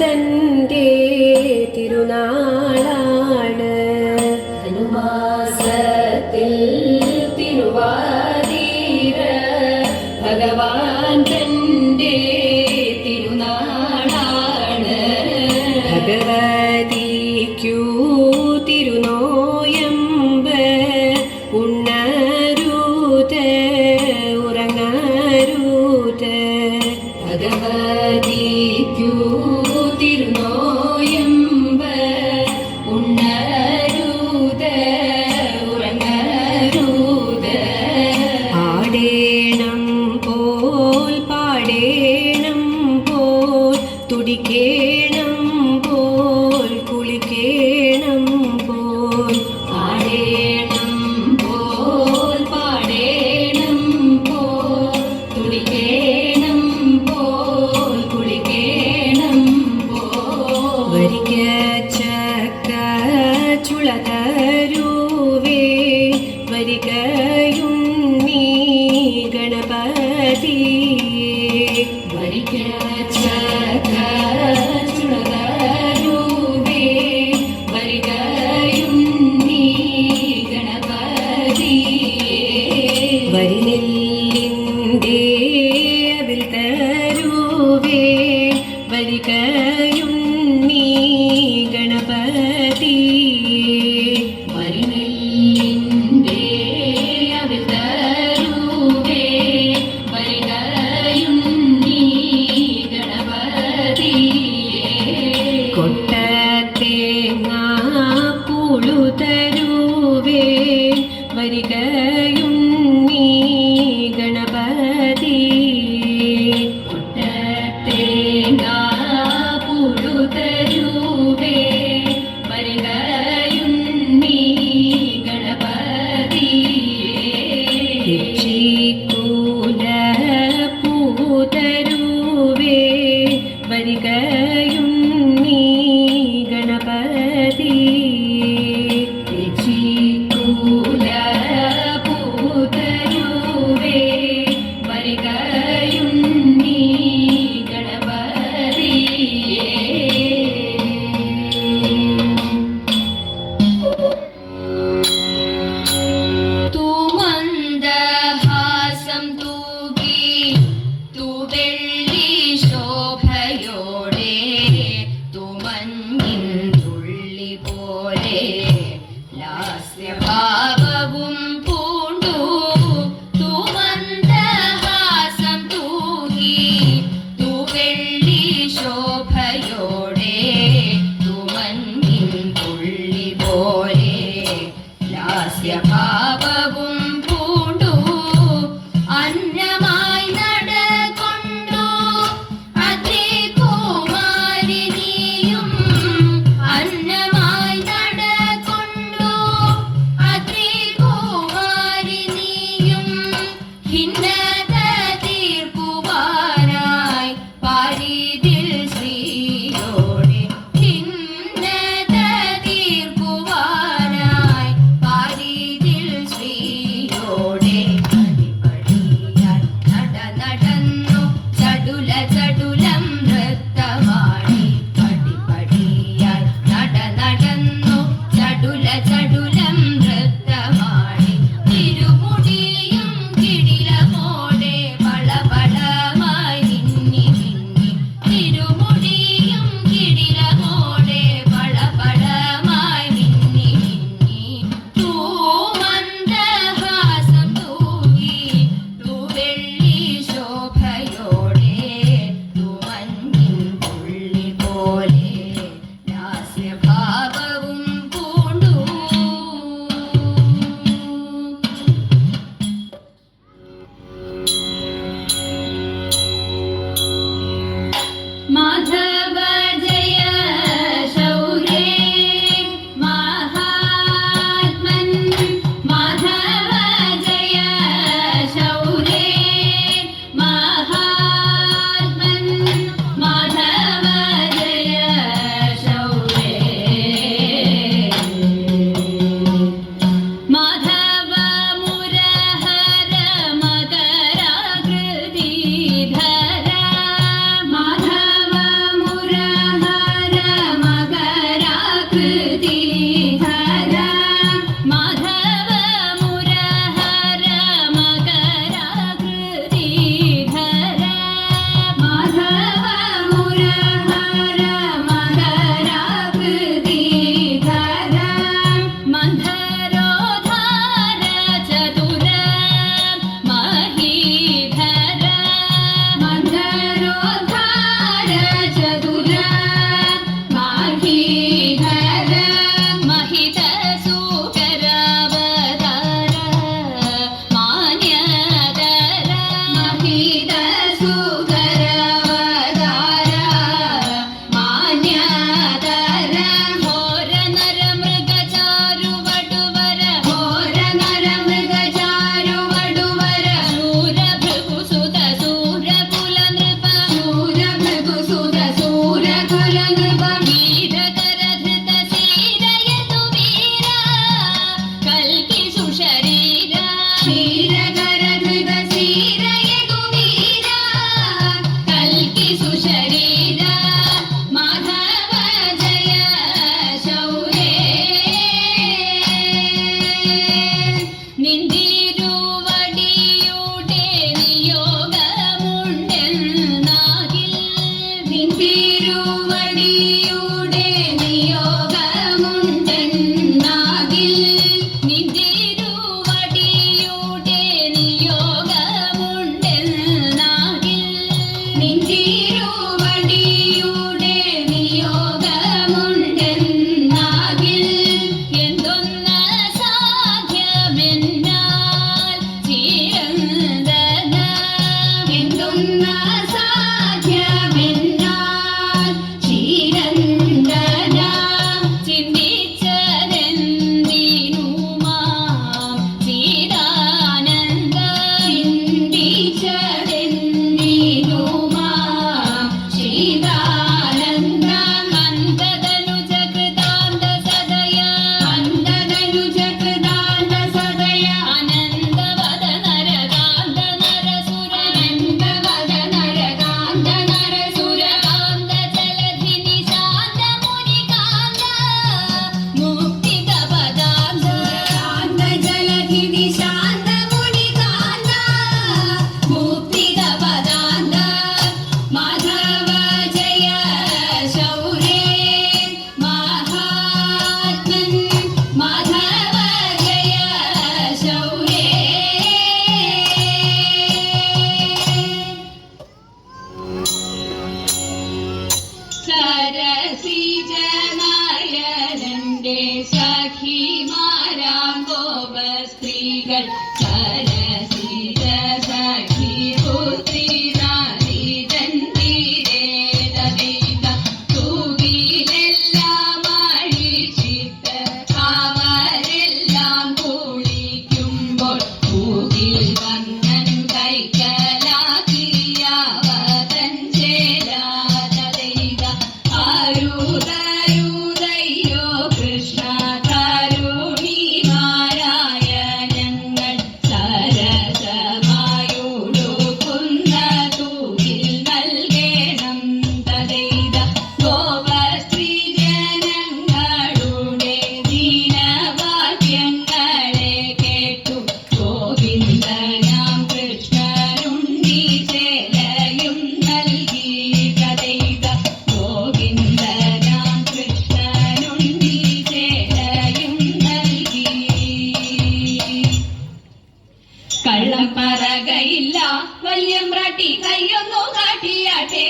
തന്റെ തിരുനാളാണ്. ധനുമാസത്തിൽ തിരുവാതിര ഭഗവാൻ തന്റെ തിരുനാളാണ്. ഭഗവതിക്കൂ തിരുനോയമ്പ് ഉണ്ണരൂത് ഉറങ്ങരൂത്. ഭഗവതിക്കൂ തരൂവേ വരികയോ गे വകയില്ല വല്യമ്പ്രാട്ടി കയ്യൊന്നു കാട്ടിയാട്ടേ.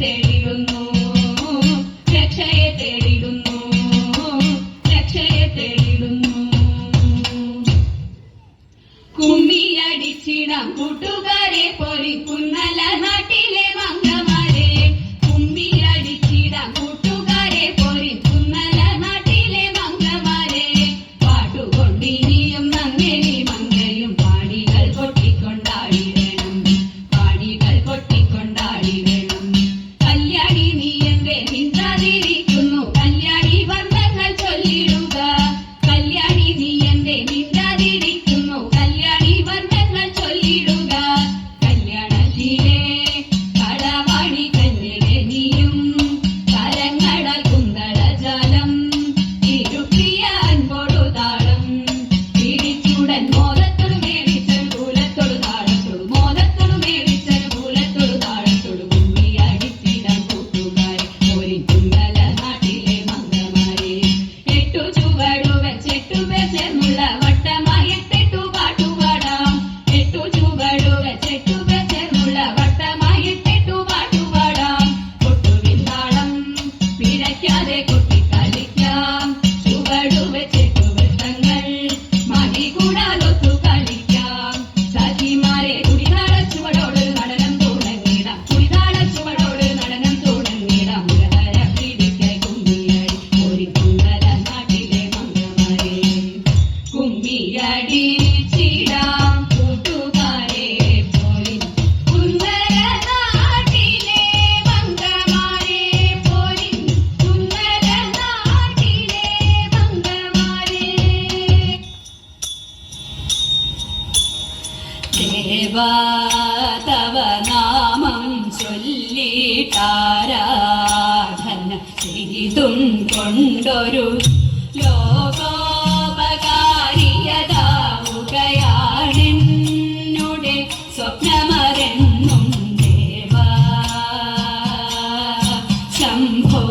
തേടിടുന്നു. രക്ഷയെ തേടിടുന്നു. രക്ഷയെ തേടിടുന്നു. കുമ്മിയടിച്ചിടാം കൂട്ടുകാരെ പൊലിക്കും ശിവ ചൊല്ലിട്ടാരാധന ചെയ്തും കൊണ്ടൊരു ലോകോപകാരിയതാവുകയാണെന്നുടെ സ്വപ്നമരെന്നും ദേവ. ശംഭോ